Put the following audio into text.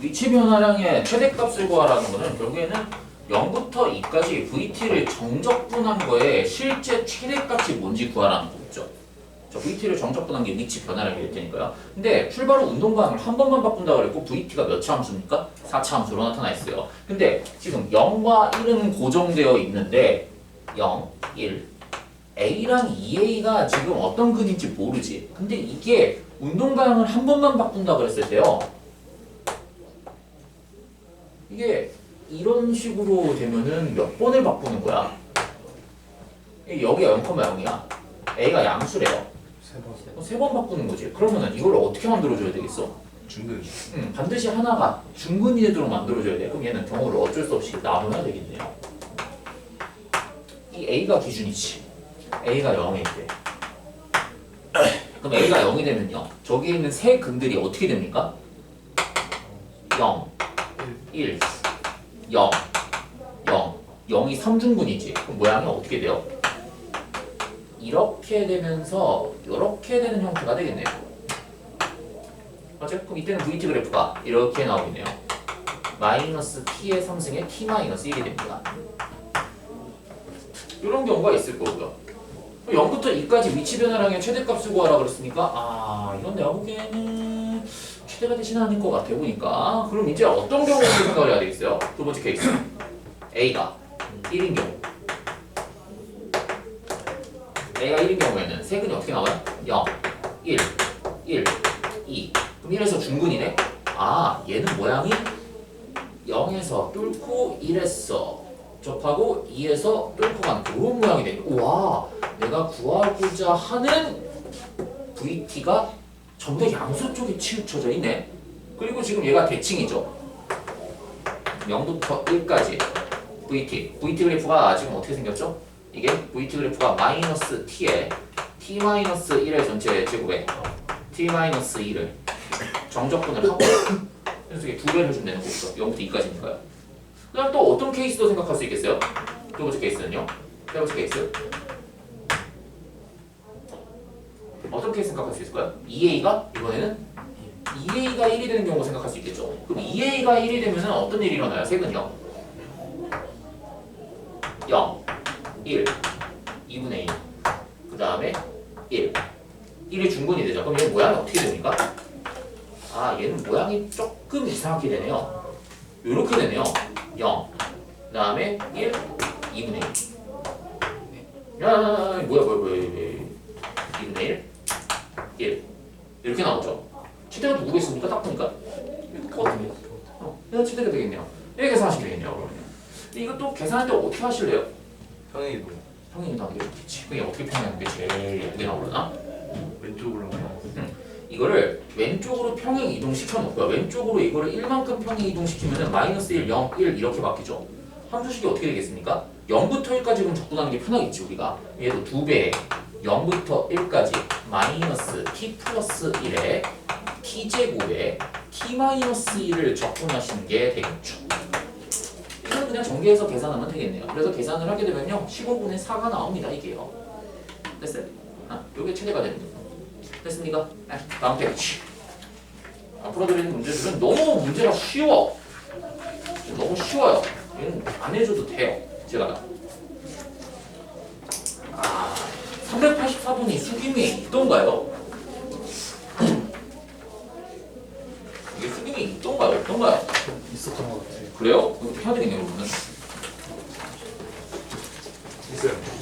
위치 변화량의 최대값을 구하라는 거는 결국에는 0부터 2까지 VT를 정적분한 거에 실제 최대값이 뭔지 구하라는 거죠. 저 VT를 정적분한 게 위치 변화량일 테니까요. 근데 출발 후 운동방을 한 번만 바꾼다 그랬고 VT가 몇 차 함수입니까? 4차 함수로 나타나 있어요. 근데 지금 0과 1은 고정되어 있는데 0, 1, A랑 2A가 지금 어떤 근인지 모르지. 근데 이게 운동방을 한 번만 바꾼다 그랬을 때요. 이게 이런 식으로 되면은 몇 번을 바꾸는 거야? 여기가 0,0이야. A가 양수래요. 세번 세번 바꾸는 거지. 그러면은 이걸 어떻게 만들어줘야 되겠어? 중근 음, 반드시 하나가 중근이 되도록 만들어줘야 돼. 그럼 얘는 경우를 어쩔 수 없이 나눠야 되겠네요. 이 A가 기준이지. A가 0일 때. 그럼 A가 0이 되면요. 저기에 있는 세 근들이 어떻게 됩니까? 0, 1, 0, 0. 0이 3중근이지. 그럼 모양이 어떻게 돼요? 이렇게 되면서 이렇게 되는 형태가 되겠네요. 그럼 이때는 VT 그래프가 이렇게 나오겠네요. 마이너스 t의 3승에 t 마이너스 1이 됩니다. 이런 경우가 있을 거고요. 0부터 2까지 위치 변화량의 최대값을 구하라 그랬으니까 아 이건 내가 보기에는 최대가 되지는 않을 것 같아 보니까 그럼 이제 어떤 경우를 생각을 해야 되겠어요? 두 번째 케이스 A가 1인 경우 A가 1인 경우에는 세근이 어떻게 나와요? 0, 1, 1, 2 그럼 1에서 중근이네? 아 얘는 모양이 0에서 뚫고 1에서 접하고 2에서 뚫고 가는 그런 모양이 되네 우와 내가 구하고자 하는 VT가 전부 다 양수 쪽에 치우쳐져 있네. 그리고 지금 얘가 대칭이죠. 0부터 1까지. VT. VT 그래프가 지금 어떻게 생겼죠? 이게 VT 그래프가 마이너스 t에 t 마이너스 1의 전체 제곱에 t 마이너스 2를 정적분을 하고 그래서 이게 두 배를 해주면 되는 거죠. 0부터 2까지니까요 그 다음 또 어떤 케이스도 생각할 수 있겠어요? 두 번째 케이스는요? 세 번째 케이스 케이스 생각할 수 있을까요? 2A가? 이번에는? 2A가 1이 되는 경우 생각할 수 있겠죠. 그럼 2A가 1이 되면 어떤 일이 일어나요? 색은요 0 1 2분의 1 그 다음에 1 1이 중근이 되죠. 그럼 얘 모양이 어떻게 됩니까? 아 얘는 모양이 조금 이상하게 되네요. 이렇게 되네요. 0 그 다음에 1 2분의 1 야, 뭐야 뭐야 뭐야 2분의 1 1 이렇게 나오죠 최대가 누구겠습니까? 딱 보니까 똑같은데 어, 얘가 최대가 되겠네요 이렇게 계산하시면 되겠네요 그러면 근데 이것도 계산할 때 어떻게 하실래요? 평행 이동 평행이 나오게 좋겠지 그게 어떻게 평행하는 게 제일 예쁘게 나오려나? 왼쪽으로 가요 이거를 왼쪽으로 평행 이동시켜 놓고요. 왼쪽으로 이거를 1만큼 평행 이동시키면 마이너스 1, 0, 1 이렇게 바뀌죠. 함수식이 어떻게 되겠습니까? 0부터 1까지 그럼 접근하는 게 편하겠지 우리가. 얘도 두 배에 0부터 1까지 마이너스 t 플러스 1에 t 제곱에 t 마이너스 1을 적분하시는 게 되겠죠. 이건 그냥 전개해서 계산하면 되겠네요. 그래서 계산을 하게 되면요. 15분의 4가 나옵니다. 이게요. 됐어요? 아, 요게 최대가 되는 거죠. 됐습니까? 네, 다음 페이지. 앞으로 드리는 문제들은 너무 문제가 쉬워. 너무 쉬워요. 이건 안 해줘도 돼요. 제가. 아, 384분이 수김에 있던가요? 이게 수김에 있던가요? 없던가요? 있었던 것 같아요 그래요? 그럼 해야 되겠네요, 그러면. 있어요 음.